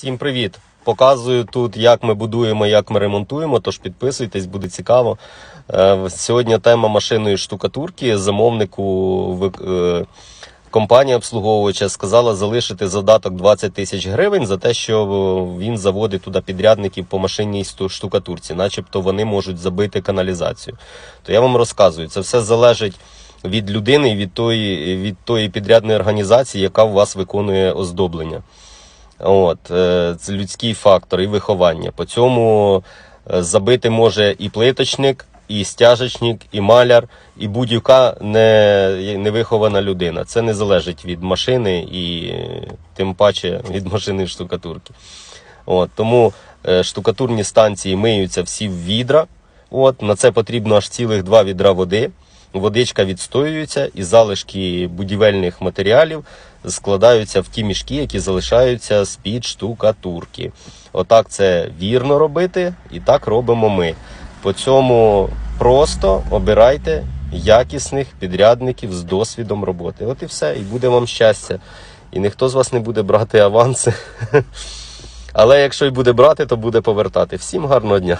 Всім привіт! Показую тут, як ми будуємо, як ми ремонтуємо. Тож підписуйтесь, буде цікаво. Е, Сьогодні тема машинної штукатурки. Замовнику е, компанія обслуговуюча сказала залишити задаток 20 тисяч гривень за те, що він заводить туди підрядників по машинній штукатурці, начебто вони можуть забити каналізацію. То я вам розказую, це все залежить від людини від тої, від тої підрядної організації, яка у вас виконує оздоблення. От, е, це людський фактор і виховання. По цьому е, забити може і плиточник, і стяжечник, і маляр, і будь-яка не, невихована людина. Це не залежить від машини і е, тим паче від машини штукатурки. От, тому штукатурні станції миються всі в відра. От, на це потрібно аж цілих два відра води. Водичка відстоюється і залишки будівельних матеріалів складаються в ті мішки, які залишаються з-під штукатурки. Отак це вірно робити, і так робимо ми. По цьому просто обирайте якісних підрядників з досвідом роботи. От і все, і буде вам щастя. І ніхто з вас не буде брати аванси. Але якщо й буде брати, то буде повертати. Всім гарного дня!